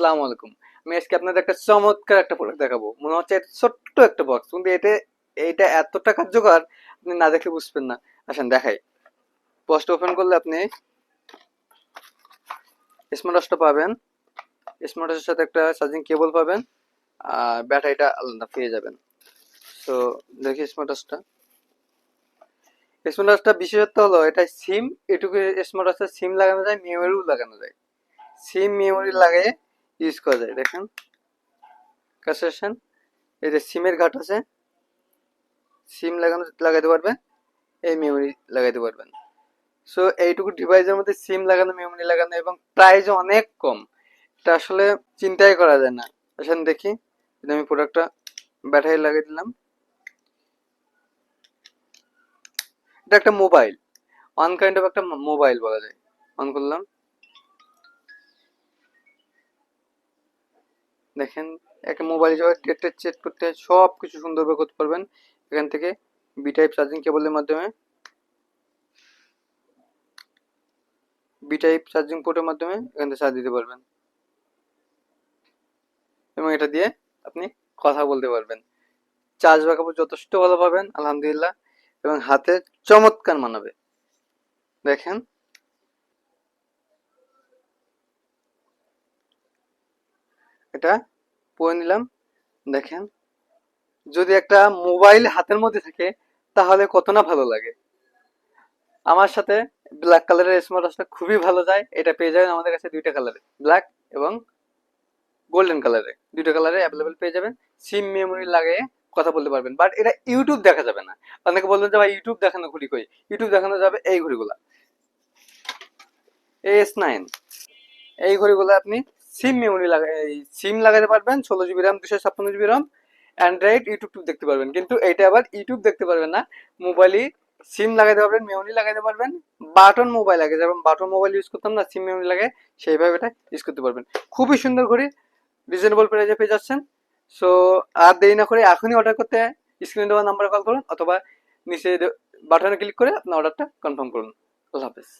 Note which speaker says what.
Speaker 1: আসসালামু আলাইকুম। আমি আজকে আপনাদের একটা চমৎকার একটা প্রোডাক্ট দেখাবো। মনে হচ্ছে এটা ছোট্ট একটা বক্স কিন্তু এটা এইটা এতটা কার্যকর, আপনি না দেখলে বুঝবেন না। আসেন, দেখাই। বক্সটা ওপেন করলে আপনি স্মার্ট পাবেন। স্মার্ট ওয়াচের সাথে একটা চার্জিং কেবল পাবেন। আর ব্যাটারিটা আলাদা পেয়ে যাবেন। তো দেখি স্মার্ট ওয়াচটা স্মার্ট ওয়াচটা বিশেষত্ব হলো, এটা সিম এটুকু স্মার্ট ওয়াচে সিম লাগানো যায় মেমোরিও লাগানো যায়। সিম মেমোরি লাগিয়ে ইউজ করা যায়। দেখেন আসেন এই যে সিমের ঘাট আছে, সিম লাগানো লাগাইতে পারবেন, এই মেমোরি লাগাইতে পারবেন। সো এইটুকু ডিভাইসের মধ্যে সিম লাগানো মেমোরি লাগানো এবং প্রাইস অনেক কম। এটা আসলে চিন্তাই করা যায় না। আসেন দেখি, যদি আমি প্রোডাক্টটা ব্যাটারি লাগিয়ে দিলাম। এটা একটা মোবাইল অন কাইন্ড অফ একটা মোবাইল বলা যায়। অন করলাম। দেখেন একটা মোবাইল হিসেবে ডেটে চেক করতে সব কিছু সুন্দরভাবে করতে পারবেন। এখান থেকে বি টাইপ চার্জিং কেবলের মাধ্যমে। বি টাইপ চার্জিং পোর্টের মাধ্যমে এখান থেকে চার্জ দিতে পারবেন। এবং এটা দিয়ে আপনি কথা বলতে পারবেন। চার্জ ব্যাকআপ যথেষ্ট ভালো পাবেন, আলহামদুলিল্লাহ। এবং হাতে চমৎকার মানাবে। দেখেন এটা পরে নিলাম। দেখেন, যদি একটা মোবাইল হাতের মধ্যে থাকে, তাহলে কত না ভালো লাগে। আমার সাথে ব্ল্যাক কালারের স্মার্ট ওয়াচটা খুবই ভালো যায়। এটা পেয়ে যাবেন আমাদের কাছে দুইটা কালারে, ব্ল্যাক এবং গোল্ডেন কালারে দুইটা কালারে অ্যাভেলেবেল পেয়ে যাবেন। সিম মেমোরি লাগিয়ে কথা বলতে পারবেন। বাট এটা ইউটিউব দেখা যাবে না। অনেকে বলবেন যে, ভাই ইউটিউব দেখানো ঘড়ি কই? ইউটিউব দেখানো যাবে এই ঘড়িগুলা। এস নাইন এই ঘড়িগুলো আপনি সিম মেমোরি লাগাই সিম লাগাতে পারবেন, ষোলো জিবি র্যাম দুশো ছাপ্পান্ন জিবি র্যাম অ্যান্ড্রয়েড ইউটিউব দেখতে পারবেন। কিন্তু এটা আবার ইউটিউব দেখতে পারবেন না। মোবাইলই সিম লাগাতে পারবেন মেমোরি লাগাতে পারবেন। বাটন মোবাইল লাগে, যেমন বাটন মোবাইল ইউজ করতাম না, সিম মেমোরি লাগে, সেইভাবে এটা ইউজ করতে পারবেন। খুবই সুন্দর ঘড়ি রিজনেবল প্রাইসে পেয়ে যাচ্ছেন। সো আর দেরি না করে এখনই অর্ডার করতে স্ক্রিনে দেওয়া নাম্বারে কল করুন, অথবা নিচে বাটনে ক্লিক করে আপনার অর্ডারটা কনফার্ম করুন। আল্লাহ হাফেজ।